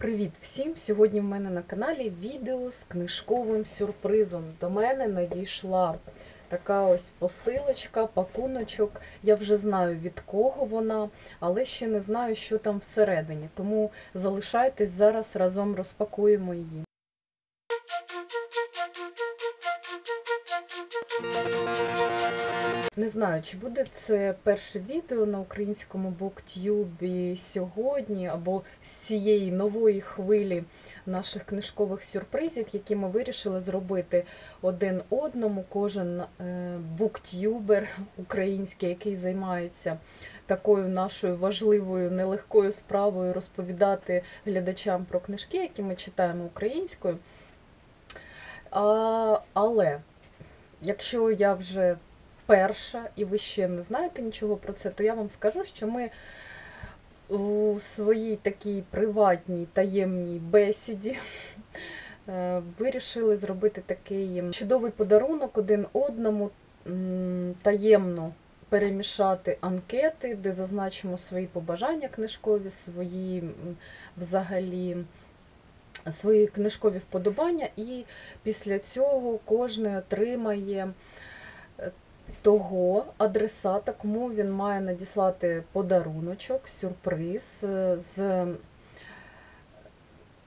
Привіт всім! Сьогодні в мене на каналі відео з книжковим сюрпризом. До мене надійшла така ось посилочка, пакуночок. Я вже знаю від кого вона, але ще не знаю, що там всередині. Тому залишайтесь зараз разом розпакуємо її. Не знаю, чи буде це перше відео на українському буктюбі сьогодні, або з цієї нової хвилі наших книжкових сюрпризів, які ми вирішили зробити один одному. Кожен е, буктюбер український, який займається такою нашою важливою нелегкою справою розповідати глядачам про книжки, які ми читаємо українською. А, але якщо я вже перша, і ви ще не знаєте нічого про це, то я вам скажу, що ми у своїй такій приватній таємній бесіді е, вирішили зробити такий чудовий подарунок один одному, таємно перемішати анкети, де зазначимо свої побажання книжкові, свої взагалі. Свої книжкові вподобання, і після цього кожен отримає того адресата, кому він має надіслати подаруночок, сюрприз е, з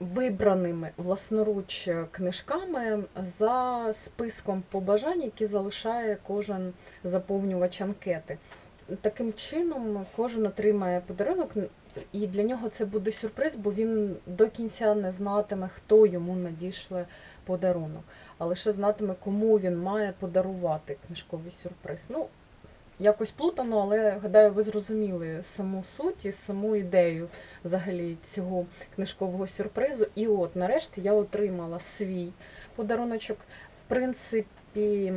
вибраними власноруч книжками за списком побажань, які залишає кожен заповнювач анкети. Таким чином кожен отримає подарунок, і для нього це буде сюрприз, бо він до кінця не знатиме, хто йому надійшле подарунок, а лише знатиме, кому він має подарувати книжковий сюрприз. Ну, якось плутано, але гадаю, ви зрозуміли саму суть і саму ідею взагалі цього книжкового сюрпризу. І от, нарешті, я отримала свій подаруночок. В принципі.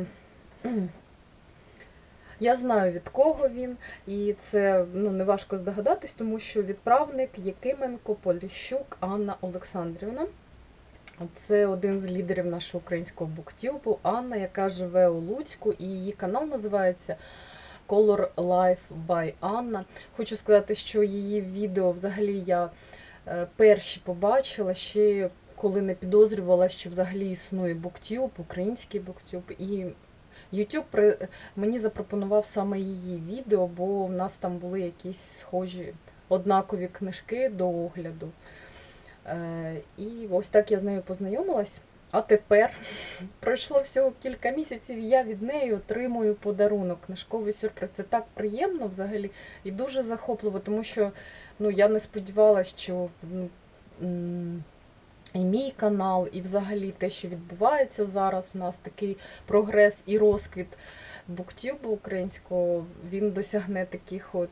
Я знаю від кого він, і це ну, не важко здогадатись, тому що відправник Якименко Поліщук Анна Олександрівна. Це один з лідерів нашого українського буктюбу Анна, яка живе у Луцьку, і її канал називається Color Life by Anna. Хочу сказати, що її відео взагалі я е, перші побачила ще коли не підозрювала, що взагалі існує буктюб, український буктюб. І YouTube мені запропонував саме її відео, бо в нас там були якісь схожі однакові книжки до огляду. Е, І ось так я з нею познайомилась. А тепер пройшло всього кілька місяців, і я від неї отримую подарунок, книжковий сюрприз. Це так приємно взагалі і дуже захопливо, тому що ну, я не сподівалася, що. Ну, і мій канал, і взагалі те, що відбувається зараз, у нас такий прогрес і розквіт буктюбу українського, він досягне таких от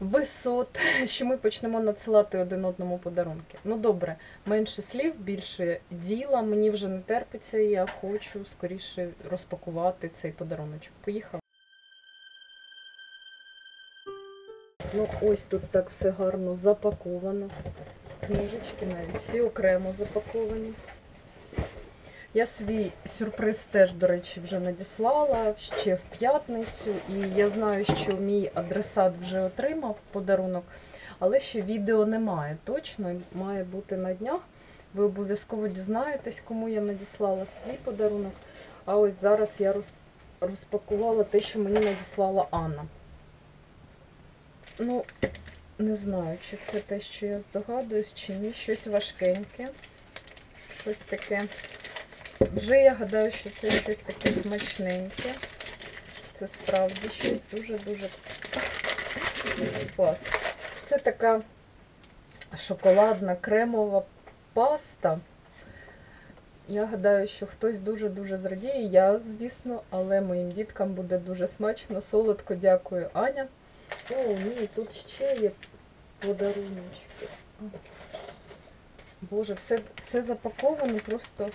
висот, що ми почнемо надсилати один одному подарунки. Ну добре, менше слів, більше діла. Мені вже не терпиться, і я хочу скоріше розпакувати цей подаруночок. Поїхали. Ну, ось тут так все гарно запаковано книжечки навіть всі окремо запаковані. Я свій сюрприз теж, до речі, вже надіслала ще в п'ятницю, і я знаю, що мій адресат вже отримав подарунок, але ще відео немає. Точно має бути на днях. Ви обов'язково дізнаєтесь, кому я надіслала свій подарунок. А ось зараз я розпакувала те, що мені надіслала Анна. Ну, не знаю, чи це те, що я здогадуюсь, чи ні. Щось важкеньке. Щось таке. Вже я гадаю, що це щось таке смачненьке. Це справді щось дуже-дуже клас. Це така шоколадна кремова паста. Я гадаю, що хтось дуже-дуже зрадіє. Я, звісно, але моїм діткам буде дуже смачно, солодко, дякую, Аня. О, ні, тут ще є подаруночки. Боже, все все запаковано, просто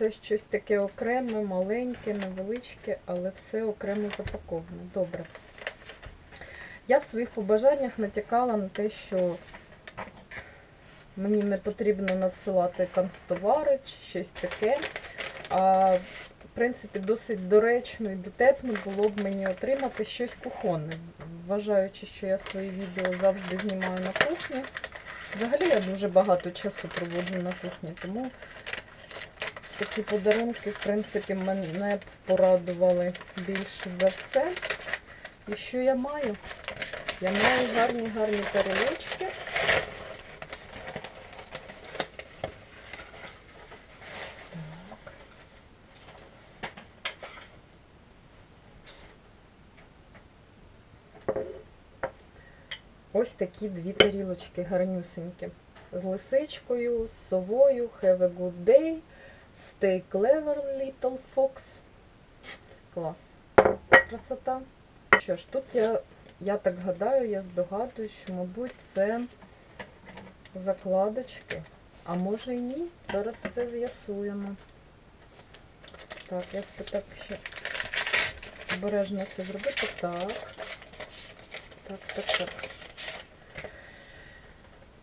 все щось таке окреме, маленьке, невеличке, але все окремо запаковано. Добре. Я в своїх побажаннях натякала на те, що мені не потрібно надсилати канцтовари чи щось таке. А в принципі, досить доречно і дотепно було б мені отримати щось кухонне, вважаючи, що я свої відео завжди знімаю на кухні. Взагалі я дуже багато часу проводжу на кухні, тому такі подарунки, в принципі, мене порадували більше за все. І що я маю? Я маю гарні гарні тарілочки. Ось такі дві тарілочки гарнюсенькі. З лисичкою, з совою, have a good day, stay clever, little fox. Клас. Красота. Що ж, тут я, я так гадаю, я здогадую, що, мабуть, це закладочки. А може і ні. Зараз все з'ясуємо. Так, як би так ще обережно це зробити. Так. Так, так, так.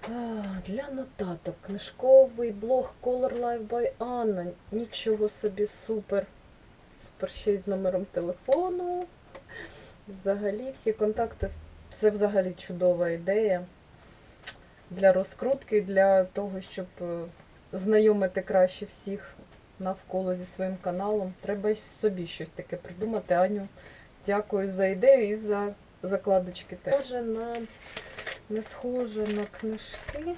Для нотаток. Книжковий блог Color Life by Anna. Нічого собі супер. Супер ще й з номером телефону. Взагалі, всі контакти. Це взагалі чудова ідея для розкрутки, для того, щоб е, знайомити краще всіх навколо зі своїм каналом. Треба собі щось таке придумати. Аню, дякую за ідею і за закладочки. теж. Схоже на не схоже на книжки,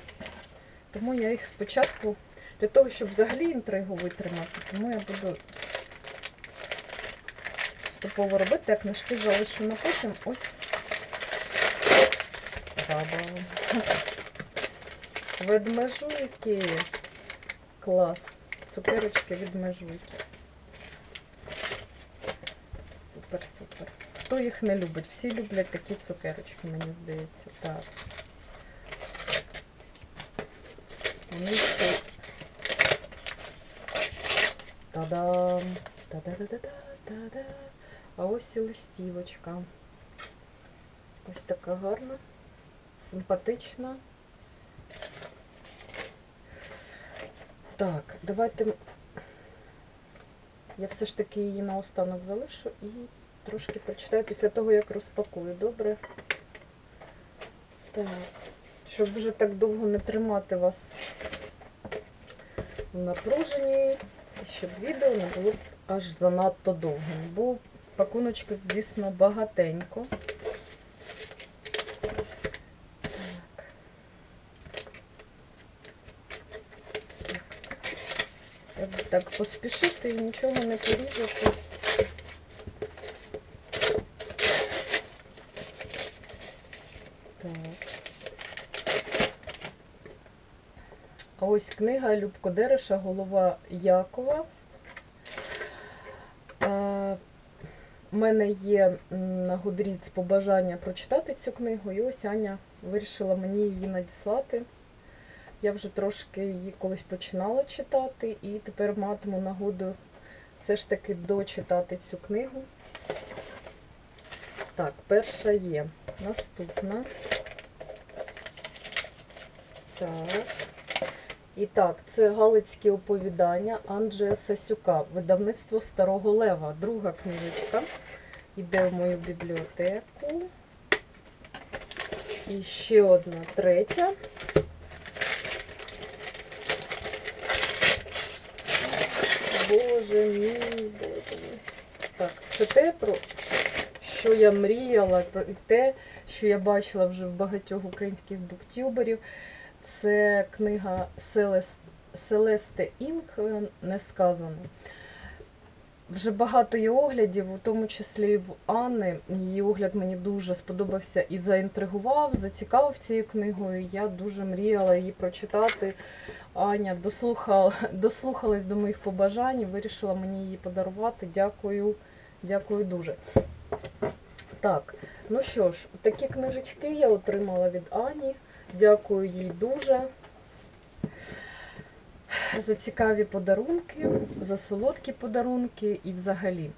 тому я їх спочатку, для того, щоб взагалі інтригу витримати, тому я буду поступово робити, а книжки залишу на потім. Ось баба. Ведмежуйки. Клас. Цукерочки ведмежуйки. Супер, супер. Хто їх не любить? Всі люблять такі цукерочки, мені здається. Так. Вони ще... Та-дам! Та-да-да-да-да-да-да. А ось і листівочка. Ось така гарна, симпатична. Так, давайте я все ж таки її наостанок залишу і трошки прочитаю після того, як розпакую, добре? Так, щоб вже так довго не тримати вас в напруженні, щоб відео не було аж занадто довгим. Бо пакуночків, звісно, багатенько. Так поспішити і нічого не порізати. Так. Ось книга Любко Дереша, голова Якова. Е, У мене є на Goodreads побажання прочитати цю книгу, і ось Аня вирішила мені її надіслати. Я вже трошки її колись починала читати, і тепер матиму нагоду все ж таки дочитати цю книгу. Так, перша є. Наступна. Так. І так, це Галицькі оповідання Анджея Сасюка, видавництво Старого Лева. Друга книжечка. Йде в мою бібліотеку. І ще одна третя. Боже мій, боже мій. Так, це те, про що я мріяла, і те, що я бачила вже в багатьох українських буктюберів. Це книга Селес- Селесте Інк е, не сказано. Вже багато є оглядів, у тому числі в Анни. Її огляд мені дуже сподобався і заінтригував, зацікавив цією книгою. Я дуже мріяла її прочитати. Аня дослухала, дослухалась до моїх побажань і вирішила мені її подарувати. Дякую, дякую дуже. Так, ну що ж, такі книжечки я отримала від Ані. Дякую їй дуже за цікаві подарунки, за солодкі подарунки і взагалі.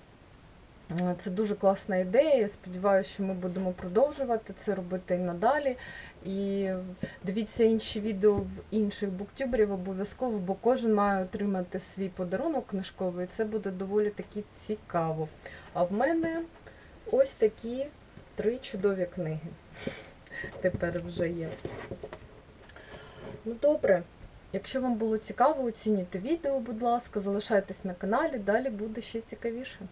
Е, Це дуже класна ідея. Я сподіваюся, що ми будемо продовжувати це робити і надалі. І дивіться інші відео в інших буктюберів обов'язково, бо кожен має отримати свій подарунок книжковий. Це буде доволі таки цікаво. А в мене ось такі три чудові книги. Тепер вже є. Ну добре. Якщо вам було цікаво, оцінюйте відео, будь ласка, залишайтесь на каналі, далі буде ще цікавіше.